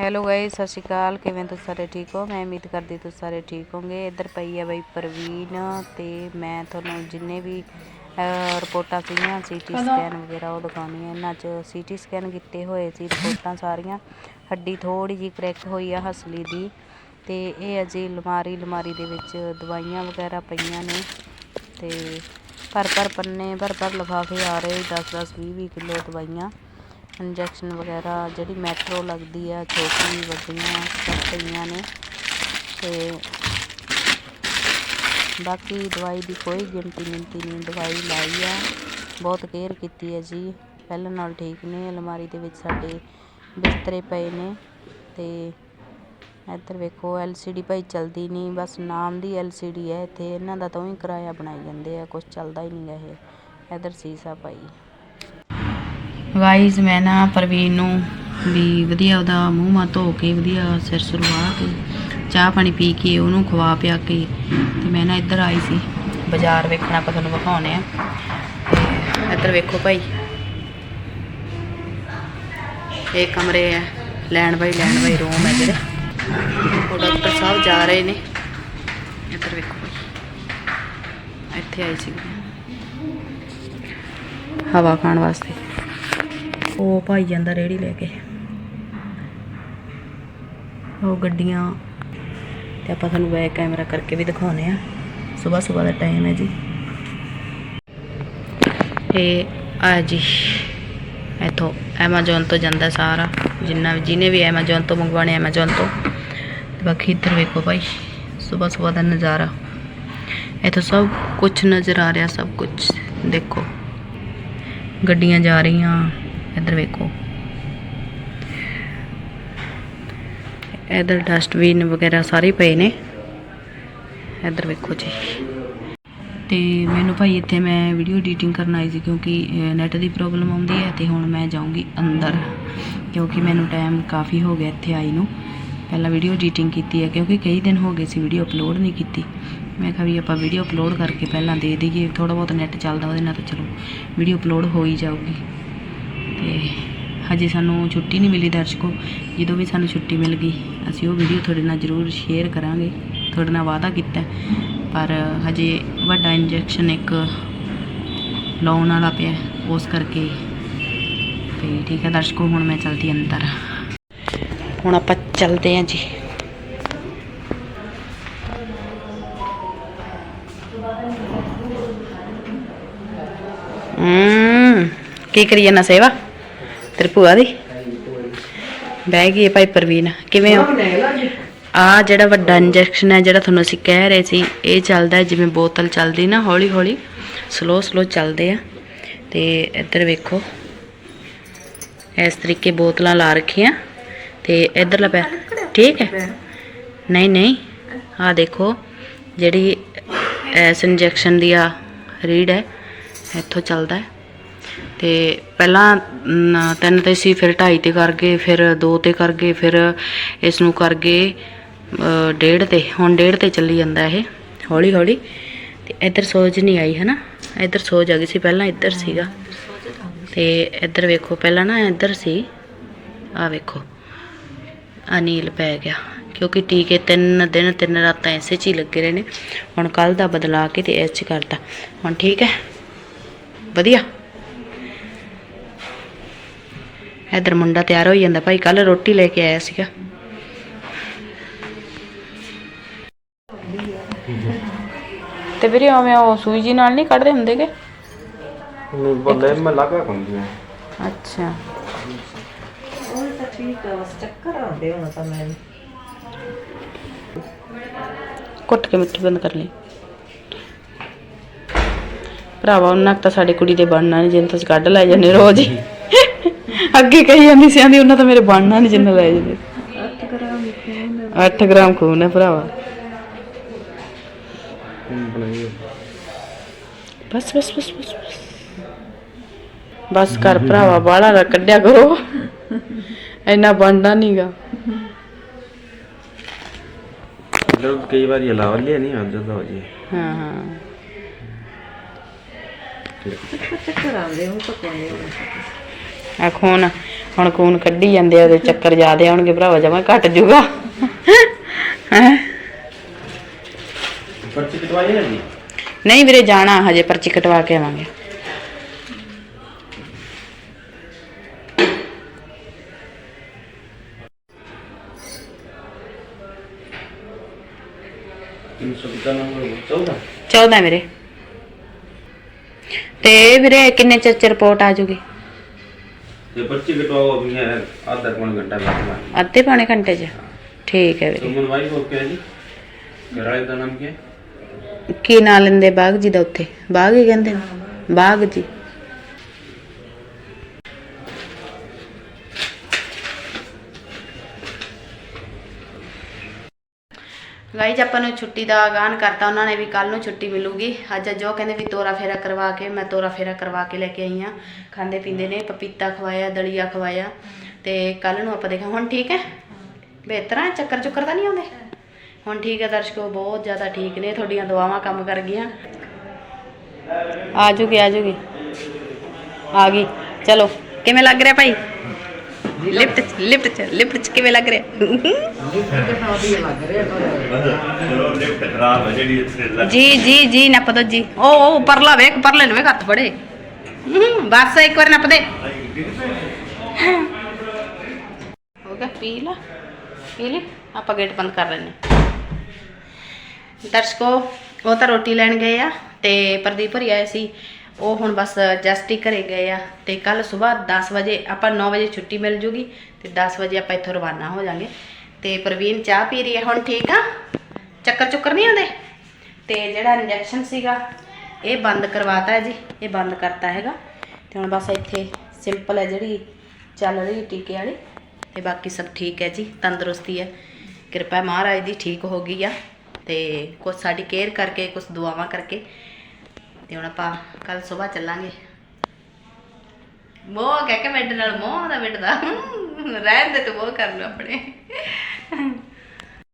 Hello guys ਸਤਿ ਸ਼੍ਰੀ ਅਕਾਲ। ਕਿਵੇਂ ਤੁਸੀਂ ਸਾਰੇ ਠੀਕ ਹੋ? ਮੈਂ ਉਮੀਦ ਕਰਦੀ ਤੁਸੀਂ ਸਾਰੇ ਠੀਕ ਹੋਗੇ ਇੱਧਰ ਪਈ ਹੈ ਬਈ ਪ੍ਰਵੀਨ ਤੇ ਮੈਂ ਤੁਹਾਨੂੰ ਜਿੰਨੇ ਵੀ ਰਿਪੋਰਟਾਂ ਸੀਗੀਆਂ ਸੀਟੀ ਸਕੈਨ ਵਗੈਰਾ ਉਹ ਦਿਖਾਉਣੀ ਇਹਨਾਂ 'ਚ ਸੀਟੀ ਸਕੈਨ ਕੀਤੇ ਹੋਏ ਸੀ ਰਿਪੋਰਟਾਂ ਸਾਰੀਆਂ। ਹੱਡੀ ਥੋੜੀ ਜਿਹੀ ਕਰੈਕਟ ਹੋਈ ਆ ਹਸਲੀ ਦੀ। ਤੇ ਇਹ ਅਜੇ ਅਲਮਾਰੀ ਅਲਮਾਰੀ ਦੇ ਵਿੱਚ ਦਵਾਈਆਂ ਵਗੈਰਾ ਪਈਆਂ ਨੇ। ਤੇ ਭਰ ਭਰ ਪੰਨੇ ਭਰ ਭਰ ਲਿਫਾਫੇ ਆ ਰਹੇ 10 10 20 20 ਕਿਲੋ ਦਵਾਈਆਂ। ਇੰਜੈਕਸ਼ਨ ਵਗੈਰਾ, ਜਿਹੜੀ ਮੈਟਰੋ ਲੱਗਦੀ ਆ, ਛੋਟੀ, ਵੱਡੀਆਂ, ਸਭ ਪਈਆਂ ਨੇ। ਤੇ ਬਾਕੀ ਦਵਾਈ ਦੀ ਕੋਈ ਗਿਣਤੀ ਗਿਣਤੀ ਨਹੀਂ, ਦਵਾਈ ਲਾਈ ਆ। ਬਹੁਤ ਕੇਅਰ ਕੀਤੀ ਹੈ ਜੀ। ਪਹਿਲਾਂ ਨਾਲ ਠੀਕ ਨੇ, ਅਲਮਾਰੀ ਦੇ ਵਿੱਚ ਸਾਡੇ ਬਿਸਤਰੇ ਪਏ ਨੇ। ਤੇ ਇੱਧਰ ਵੇਖੋ LCD ਭਾਈ ਚਲਦੀ ਨਹੀਂ, ਬਸ ਨਾਮ ਦੀ LCD ਹੈ ਇੱਥੇ। ਇਹਨਾਂ ਦਾ ਤਾਂ ਹੀ ਕਿਰਾਇਆ ਬਣਾਈ ਜਾਂਦੇ ਆ ਕੁਝ ਚੱਲਦਾ ਹੀ ਨਹੀਂਗਾ ਇਹ। ਇੱਧਰ ਸੀਸਾ ਭਾਈ। ਗਾਈਜ਼ ਮੈਂ ਨਾ ਪ੍ਰਵੀਨ ਨੂੰ ਵੀ ਵਧੀਆ ਉਹਦਾ ਮੂੰਹ ਮਾ ਧੋ ਕੇ, ਵਧੀਆ ਸਿਰ ਸੁਰਵਾ ਕੇ, ਚਾਹ ਪਾਣੀ ਪੀ ਕੇ ਉਹਨੂੰ ਖਵਾ ਪਿਆ ਕੇ ਤੇ ਮੈਂ ਨਾ ਇੱਧਰ ਆਈ ਸੀ, ਬਾਜ਼ਾਰ ਵੇਖਣਾ ਆਪਾਂ ਤੁਹਾਨੂੰ ਵਿਖਾਉਣੇ ਆ। ਤੇ ਇੱਧਰ ਵੇਖੋ ਭਾਈ। ਇਹ ਕਮਰੇ ਹੈ ਲੈਣ ਬਾਈ ਲੈਣ ਬਾਈ ਰੂਮ ਹੈ ਜਿਹੜੇ। ਉਹ ਡਾਕਟਰ ਸਾਹਿਬ ਜਾ ਰਹੇ ਨੇ। ਇੱਧਰ ਵੇਖੋ ਇੱਥੇ ਆਈ ਸੀ। ਹਵਾ ਖਾਣ ਵਾਸਤੇ। ਉਹ ਭਾਈ ਜਾਂਦਾ ਰੇੜੀ ਲੈ ਕੇ। ਉਹ ਗੱਡੀਆਂ ਤੇ ਆਪਾਂ ਤੁਹਾਨੂੰ ਬੈਕ ਕੈਮਰਾ ਕਰਕੇ ਵੀ ਦਿਖਾਉਨੇ ਆ ਸਵੇਰ ਸਵੇਰ ਦਾ ਟਾਈਮ ਹੈ ਜੀ। ਇਹ ਆ ਜੀ, ਇਥੋਂ Amazon ਤੋਂ ਜਾਂਦਾ ਸਾਰਾ। ਜਿੰਨਾ ਵੀ ਜਿਹਨੇ ਵੀ Amazon ਤੋਂ ਮੰਗਵਾਣੇ Amazon ਤੋਂ। ਬਾਕੀ ਇੱਧਰ ਵੇਖੋ ਭਾਈ ਸਵੇਰ ਸਵੇਰ ਦਾ ਨਜ਼ਾਰਾ। ਇਥੋਂ ਸਭ ਕੁਝ ਨਜ਼ਰ ਆ ਰਿਹਾ, ਸਭ ਕੁਝ ਦੇਖੋ, ਗੱਡੀਆਂ ਜਾ ਰਹੀਆਂ। ਇੱਧਰ ਵੇਖੋ। ਇੱਧਰ ਡਸਟਬਿਨ ਵਗੈਰਾ ਸਾਰੇ ਪਏ ਨੇ। ਇੱਧਰ ਵੇਖੋ ਜੀ। ਤੇ ਮੈਨੂੰ ਭਾਈ ਇੱਥੇ ਮੈਂ ਵੀਡੀਓ ਐਡੀਟਿੰਗ ਕਰਨ ਆਈ ਸੀ ਕਿਉਂਕਿ ਨੈਟ ਦੀ ਪ੍ਰੋਬਲਮ ਆਉਂਦੀ ਹੈ ਤੇ ਹੁਣ ਮੈਂ ਜਾਊਂਗੀ ਅੰਦਰ। ਕਿਉਂਕਿ ਮੈਨੂੰ ਟਾਈਮ ਕਾਫੀ ਹੋ ਗਿਆ ਇੱਥੇ ਆਈ ਨੂੰ। ਪਹਿਲਾਂ ਵੀਡੀਓ ਐਡੀਟਿੰਗ ਕੀਤੀ ਹੈ ਕਿਉਂਕਿ ਕਈ ਦਿਨ ਹੋ ਗਏ ਸੀ ਵੀਡੀਓ ਅਪਲੋਡ ਨਹੀਂ ਕੀਤੀ। ਮੈਂ ਕਿਹਾ ਵੀ ਆਪਾਂ ਵੀਡੀਓ ਅਪਲੋਡ ਕਰਕੇ ਪਹਿਲਾਂ ਦੇ ਦਈਏ। ਥੋੜਾ ਬਹੁਤ ਨੈਟ ਚੱਲਦਾ ਉਹਦੇ ਨਾਲ ਤਾਂ ਚਲੋ ਵੀਡੀਓ ਅਪਲੋਡ ਹੋ ਹੀ ਜਾਊਗੀ। ਤੇ ਹਜੇ ਸਾਨੂੰ ਛੁੱਟੀ ਨਹੀਂ ਮਿਲੀ ਦਰਸ਼ਕੋ। ਜਦੋਂ ਵੀ ਸਾਨੂੰ ਛੁੱਟੀ ਮਿਲ ਗਈ, ਅਸੀਂ ਉਹ ਵੀਡੀਓ ਤੁਹਾਡੇ ਨਾਲ ਜ਼ਰੂਰ ਸ਼ੇਅਰ ਕਰਾਂਗੇ। ਤੁਹਾਡੇ ਨਾਲ ਵਾਅਦਾ ਕੀਤਾ। ਪਰ ਹਜੇ ਵੱਡਾ ਇੰਜੈਕਸ਼ਨ ਇੱਕ ਲਾਉਣ ਵਾਲਾ ਪਿਆ, ਉਸ ਕਰਕੇ। ਤੇ ਠੀਕ ਹੈ ਦਰਸ਼ਕੋ, ਹੁਣ ਮੈਂ ਚਲਦੀ ਅੰਦਰ। ਹੁਣ ਆਪਾਂ ਚੱਲਦੇ ਹਾਂ ਜੀ। ਕੀ ਕਰੀਏ ਨਾ ਸੇਵਾ? ਤੇਰੀ ਭੂਆ ਦੀ? ਬਹਿ ਗਈ ਹੈ ਭਾਈ ਪ੍ਰਵੀਨ। ਕਿਵੇਂ ਹੋ? ਆ ਜਿਹੜਾ ਵੱਡਾ ਇੰਜੈਕਸ਼ਨ ਹੈ, ਜਿਹੜਾ ਤੁਹਾਨੂੰ ਅਸੀਂ ਕਹਿ ਰਹੇ ਸੀ, ਇਹ ਚੱਲਦਾ ਜਿਵੇਂ ਬੋਤਲ ਚੱਲਦੀ ਨਾ ਹੌਲੀ ਹੌਲੀ ਸਲੋ ਸਲੋ ਚੱਲਦੇ ਆ। ਤੇ ਇੱਧਰ ਵੇਖੋ, ਇਸ ਤਰੀਕੇ ਬੋਤਲਾਂ ਲਾ ਰੱਖੀਆਂ। ਤੇ ਇੱਧਰਲਾ ਪੈ ਠੀਕ ਹੈ? ਨਹੀਂ ਨਹੀਂ, ਆ ਦੇਖੋ, ਜਿਹੜੀ ਇਸ ਇੰਜੈਕਸ਼ਨ ਦੀ ਆ ਰੀਡ ਹੈ, ਇੱਥੋਂ ਚੱਲਦਾ ਹੈ। ਤੇ ਪਹਿਲਾਂ ਨ, ਤਿੰਨ ਤੇ ਸੀ ਫਿਰ ਢਾਈ ਤੇ ਕਰ ਗਏ ਫਿਰ ਦੋ ਤੇ ਕਰ ਗਏ ਫਿਰ ਇਸ ਨੂੰ ਕਰ ਗਏ ਅ, ਡੇਢ ਤੇ। ਹੁਣ ਡੇਢ ਤੇ ਚੱਲੀ ਜਾਂਦਾ ਇਹ ਹੌਲੀ ਹੌਲੀ। ਤੇ ਇੱਧਰ ਸੋਜ ਨਹੀਂ ਆਈ ਹੈ ਨਾ ਇੱਧਰ ਸੋਜ ਆ ਗਈ ਸੀ ਪਹਿਲਾਂ ਇੱਧਰ ਸੀਗਾ। ਤੇ ਇੱਧਰ ਵੇਖੋ ਪਹਿਲਾਂ ਨਾ ਇੱਧਰ ਸੀ ਆ ਵੇਖੋ। ਅਨੀਲ ਪੈ ਗਿਆ ਕਿਉਂਕਿ ਟੀਕੇ ਤਿੰਨ ਦਿਨ ਤਿੰਨ ਰਾਤਾਂ ਐਸੇ ਚ ਹੀ ਲੱਗੇ ਰਹੇ ਨੇ। ਹੁਣ ਕੱਲ ਦਾ ਬਦਲਾ ਕੇ ਤੇ ਇਸ ਚ ਕਰਤਾ। ਹੁਣ ਠੀਕ ਹੈ? ਵਧੀਆ? ਇਧਰ ਮੁੰਡਾ ਤਿਆਰ ਹੋਈ ਜਾਂਦਾ ਭਾਈ ਕੱਲ ਰੋਟੀ ਲੈ ਕੇ ਆਇਆ ਸੀਗਾ। ਤੇ ਵੀਰੇ ਉਵੇਂ ਉਹ ਸੂਈ ਜੀ ਨਾਲ ਨਹੀਂ ਕੱਢਦੇ ਹੁੰਦੇਗੇ ਨਹੀਂ ਬੱਲੇ ਮੈਂ ਲਗਾ ਹੁੰਦੀ ਹੈ ਅੱਛਾ। ਉਹ ਤਾਂ ਠੀਕ ਆ ਬਸ ਚੱਕਰ ਆਉਂਦੇ ਹੁਣ ਤਾਂ ਮੈਨੂੰ ਕੁੱਟ ਕੇ ਮਿੱਠੀ ਬੰਦ ਕਰ ਲਈ। ਭਰਾਵਾ ਉਹਨਾਂ ਕੁ ਤਾਂ ਸਾਡੀ ਕੁੜੀ ਦੇ ਬਣਨਾ ਨਹੀਂ ਜਿੰਨ ਤੁਸੀਂ ਕੱਢ ਲੈ ਜਾਂਦੇ ਰੋਜ਼ ਹੀ। ਅੱਗੇ ਕਹੀ ਜਾਂਦੀ ਸੀ ਆਂਦੀ ਉਹਨਾਂ ਤਾਂ ਮੇਰੇ ਬਣਨਾ ਨਹੀਂ ਜਿੰਨ ਲੈ ਜਾਂਦੇ। 8 ਗ੍ਰਾਮ ਖੂਨ 8 ਗ੍ਰਾਮ ਖੂਨ ਹੈ ਭਰਾਵਾ। ਬਸ ਬਸ ਬਸ ਬਸ ਬਸ। ਬਸ ਕਰ ਭਰਾਵਾ ਬਾਹਲਾ ਨਾ ਕੱਢਿਆ ਕਰੋ। ਇੰਨਾ ਬਣਦਾ ਨਹੀਂਗਾ ਲੋਕ ਕਈ ਵਾਰੀ ਅਲਾਵਾ ਲਿਆ ਨਹੀਂ ਆ ਜਾਂਦਾ ਹੋ ਜੀ। ਹਾਂ ਹਾਂ। ਚੱਕਰ ਆਉਂਦੇ ਹੁਣ ਤਾਂ ਕੋਈ ਨਹੀਂ ਆ ਖੂਨ। ਹੁਣ ਖੂਨ ਕੱਢੀ ਜਾਂਦੇ ਆ ਉਹਦੇ ਚੱਕਰ ਜ਼ਿਆਦੇ ਆਉਣਗੇ ਭਰਾਵਾ ਜਮਾ ਘਟ ਜੂਗਾ ਹੈਂ? ਪਰਚੀ ਕਟਵਾਈ ਹੈ ਜੀ ਨਹੀਂ ਵੀਰੇ ਜਾਣਾ ਹਜੇ ਪਰਚੀ ਕਟਵਾ ਕੇ ਆਵਾਂਗੇ। ਤਿੰਨ ਸੌ ਦਾ ਨੰਬਰ 14 14 ਵੀਰੇ। ਤੇ ਵੀਰੇ ਕਿੰਨੇ ਚਿਰ ਰਿਪੋਰਟ ਆ ਜੂਗੀ ਤੇ ਪਰਚੀ ਕਟਵਾਓ ਅਭੀ ਹੈ ਆਧਾ ਪੌਣ ਘੰਟਾ ਲੱਗਦਾ ਅੱਧੇ ਪੌਣੇ ਘੰਟੇ ਚ? ਠੀਕ ਹੈ ਵੀਰੇ। ਸੁਮਨ ਵਾਈ ਹੋ ਕੇ ਜੀ? ਘਰਾਲੇ ਦਾ ਨਾਮ ਕੀ ਹੈ? ਕੀ ਨਾਂ ਲੈਂਦੇ ਬਾਗ ਜੀ ਦਾ ਉੱਥੇ? ਬਾਗ ਹੀ ਕਹਿੰਦੇ ਨੇ? ਬਾਗ ਜੀ। ਗਾਈਜ ਆਪਾਂ ਨੂੰ ਛੁੱਟੀ ਦਾ ਐਲਾਨ ਕਰਤਾ, ਉਹਨਾਂ ਨੇ ਵੀ ਕੱਲ ਨੂੰ ਛੁੱਟੀ ਮਿਲੂਗੀ। ਅੱਜ ਜੋ ਕਹਿੰਦੇ ਵੀ ਤੋਰਾ ਫੇਰਾ ਕਰਵਾ ਕੇ, ਮੈਂ ਤੋਰਾ ਫੇਰਾ ਕਰਵਾ ਕੇ ਲੈ ਕੇ ਆਈ ਆ ਖਾਂਦੇ ਪੀਂਦੇ ਨੇ, ਪਪੀਤਾ ਖਵਾਇਆ, ਦਲੀਆ ਖਵਾਇਆ। ਤੇ ਕੱਲ ਨੂੰ ਆਪਾਂ ਦੇਖਾਂ, ਹੁਣ ਠੀਕ ਹੈ? ਬਿਹਤਰ ਹੈ ਚੱਕਰ ਚੁੱਕਰ ਤਾਂ ਨਹੀਂ ਆਉਂਦੇ? ਹੁਣ ਠੀਕ ਹੈ ਦਰਸ਼ਕੋ ਬਹੁਤ ਜ਼ਿਆਦਾ ਠੀਕ ਨੇ, ਤੁਹਾਡੀਆਂ ਦੁਆਵਾਂ ਕੰਮ ਕਰ ਗਈਆਂ। ਆ ਜੂਗੀ ਆ ਜੂਗੀ। ਆ ਗਈ। ਚਲੋ, ਕਿਵੇਂ ਲੱਗ ਰਿਹਾ ਭਾਈ? ਲਿਫਟ ਚ ਲਿਫਟ ਚ ਲਿਫਟ ਚ ਕਿਵੇਂ ਲੱਗ ਰਿਹਾ? ਜੀ ਜੀ ਜੀ ਨੱਪ ਦੋ ਜੀ। ਉਹ ਉਹ ਪਰਲਾ ਵੇਖ, ਪਰਲੇ ਨੂੰ ਵੇਖ, ਹੱਥ ਫੜੇ। ਬਸ, ਇੱਕ ਵਾਰ ਨੱਪ ਦੇ ਹੋ ਗਿਆ, ਪੀ ਲਾ, ਪੀ ਲਈ ਆਪਾਂ ਗੇਟ ਬੰਦ ਕਰ ਲੈਨੇ ਦਰਸ਼ਕੋ, ਉਹ ਤਾਂ ਰੋਟੀ ਲੈਣ ਗਏ ਆ ਤੇ ਪ੍ਰਦੀਪ ਹਰੀ ਆਏ ਸੀ। ਉਹ ਹੁਣ ਬਸ ਜਸਟ ਹੀ ਘਰੇ ਗਏ ਆ ਤੇ ਕੱਲ ਸਵੇਰ 10 ਵਜੇ ਆਪਾਂ 9 ਵਜੇ ਛੁੱਟੀ ਮਿਲ ਜੂਗੀ ਤੇ 10 ਵਜੇ ਆਪਾਂ ਇੱਥੋਂ ਰਵਾਨਾ ਹੋ ਜਾਾਂਗੇ। ਤੇ ਪ੍ਰਵੀਨ ਚਾਹ ਪੀ ਰਹੀ ਹੈ, ਹੁਣ ਠੀਕ ਆ? ਚੱਕਰ ਚੁੱਕਰ ਨਹੀਂ ਆਉਂਦੇ? ਤੇ ਜਿਹੜਾ ਇੰਜੈਕਸ਼ਨ ਸੀਗਾ, ਇਹ ਬੰਦ ਕਰਵਾਤਾ ਹੈ ਜੀ, ਇਹ ਬੰਦ ਕਰਤਾ ਹੈਗਾ। ਤੇ ਹੁਣ ਬਸ ਇੱਥੇ ਸਿੰਪਲ ਹੈ ਜਿਹੜੀ, ਚੱਲ ਰਹੀ ਟੀਕੇ ਵਾਲੀ। ਤੇ ਬਾਕੀ ਸਭ ਠੀਕ ਹੈ ਜੀ, ਤੰਦਰੁਸਤੀ ਹੈ। ਕਿਰਪਾ ਮਹਾਰਾਜ ਦੀ ਠੀਕ ਹੋ ਗਈ ਆ। ਤੇ ਕੁਝ ਸਾਡੀ ਕੇਅਰ ਕਰਕੇ ਕੁਝ ਦੁਆਵਾਂ ਕਰਕੇ। ਤੇ ਹੁਣ ਆਪਾਂ ਕੱਲ ਸਵੇਰ ਚੱਲਾਂਗੇ। ਮੋਹ ਕਹਿ ਕੇ ਬੈੱਡ ਨਾਲ, ਮੋਹ ਦਾ ਬੈੱਡ ਦਾ। ਰਹਿਣ ਦੇ ਤੂੰ, ਮੋਹ ਕਰ ਲਓ ਆਪਣੇ।